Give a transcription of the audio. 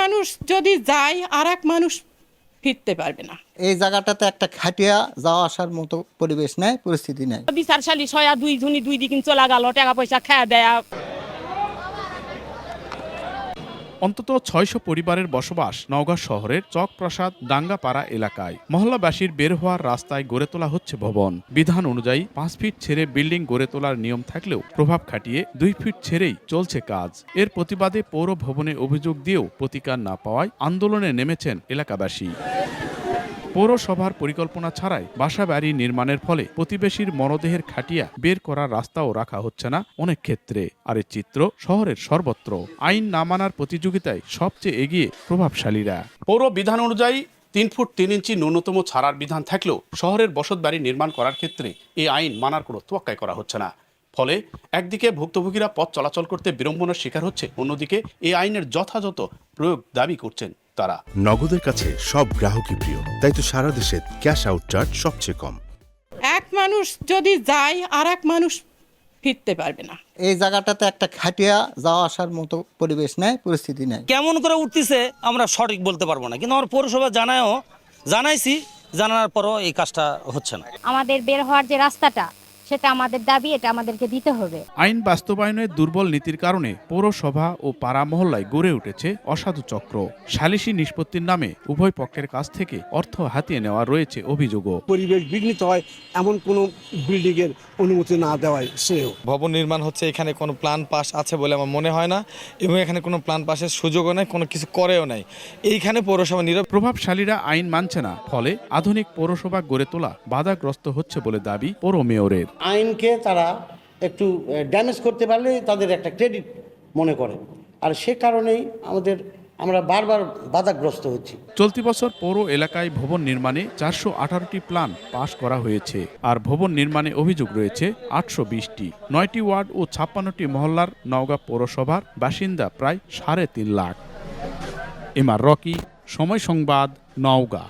মানুষ যদি যায় আর এক মানুষ ফিরতে পারবে না। এই জায়গাটাতে একটা খাটিয়া যাওয়া আসার মতো পরিবেশ নেই পরিস্থিতি নেই। বিচার সয়া দুই জনই দুই দিকে চলা গেল টাকা পয়সা খেয়ে দেয়া। অন্তত ছয়শো পরিবারের বসবাস নওগাঁ শহরের চকপ্রসাদ ডাঙ্গাপাড়া এলাকায়। মহল্লাবাসীর বের হওয়ার রাস্তায় গড়ে তোলা হচ্ছে ভবন। বিধান অনুযায়ী পাঁচ ফিট ছেড়ে বিল্ডিং গড়ে তোলার নিয়ম থাকলেও প্রভাব খাটিয়ে দুই ফিট ছেড়েই চলছে কাজ। এর প্রতিবাদে পৌর ভবনে অভিযোগ দিয়েও প্রতিকার না পাওয়ায় আন্দোলনে নেমেছেন এলাকাবাসী। পৌরসভার পরিকল্পনা ছাড়াই বাসা বাড়ি নির্মাণের ফলে প্রতিবেশীর মরদেহের খাটিয়া বের করার রাস্তাও রাখা হচ্ছে না অনেক ক্ষেত্রে। আর চিত্র শহরের সর্বত্র। আইন না মানার প্রতিযোগিতায় সবচেয়ে এগিয়ে প্রভাবশালীরা। পৌর বিধান অনুযায়ী তিন ফুট তিন ইঞ্চি ন্যূনতম ছাড়ার বিধান থাকলেও শহরের বসত বাড়ি নির্মাণ করার ক্ষেত্রে এই আইন মানার কোনো তোয়াক্কাই করা হচ্ছে না। ফলে একদিকে ভুক্তভোগীরা পথ চলাচল করতে বিড়ম্বনার শিকার হচ্ছে, অন্যদিকে এই আইনের যথাযথ প্রয়োগ দাবি করছেন। তারা নগদের কাছে সব গ্রাহকই প্রিয় তাই তো সারা দেশে ক্যাশ আউট চার্জ সবচেয়ে কম। এক মানুষ যদি যায় আর এক মানুষ ফিরতে পারবে না। এই জায়গাটাতে একটা খাটিয়া যাওয়া আসার মতো পরিবেশ নেই পরিস্থিতি নেই। কেমন করে উঠতেছে আমরা সঠিক বলতে পারব না। কিন্তু আমার পৌরসভা জানায়ও জানাইছি জানার পরও এই কাজটা হচ্ছে না। আমাদের বের হওয়ার যে রাস্তাটা সেটা আমাদের দাবি এটা আমাদেরকে দিতে হবে। আইন বাস্তবায়নের দুর্বল নীতির কারণে পৌরসভা ও পাড়া মহল্লায় গড়ে উঠেছে অসাধু চক্র। সালিসি নিষ্পত্তির নামে উভয় পক্ষের কাছ থেকে অর্থ হাতিয়ে নেওয়া রয়েছে অভিযোগও। পরিবেশ বিঘ্নিত হয় এমন কোনো বিল্ডিংয়ের অনুমতি না দেওয়ায় শ্রেয়। ভবন নির্মাণ হচ্ছে এখানে কোনো প্ল্যান পাস আছে বলে আমার মনে হয় না এবং এখানে কোনো প্ল্যান পাসের সুযোগও নেই কোনো কিছু করেও নাই। এইখানে পৌরসভা নীরব প্রভাবশালীরা আইন মানছে না ফলে আধুনিক পৌরসভা গড়ে তোলা বাধাগ্রস্ত হচ্ছে বলে দাবি পৌর মেয়রের। আইনকে তারা একটু ড্যামেজ করতে পারলে তাদের একটা ক্রেডিট মনে করে। আর সে কারণেই আমাদের, আমরা বারবার বাধাগ্রস্ত হচ্ছি। চলতি বছর পৌর এলাকায় ভবন নির্মাণে চারশো আঠারোটি প্ল্যান পাশ করা হয়েছে। আর ভবন নির্মাণে অভিযোগ রয়েছে আটশো বিশটি। নয়টি ওয়ার্ড ও ছাপ্পান্নটি মহল্লার নওগাঁ পৌরসভার বাসিন্দা প্রায় সাড়ে তিন লাখ। এমআর রকি, সময় সংবাদ, নওগাঁ।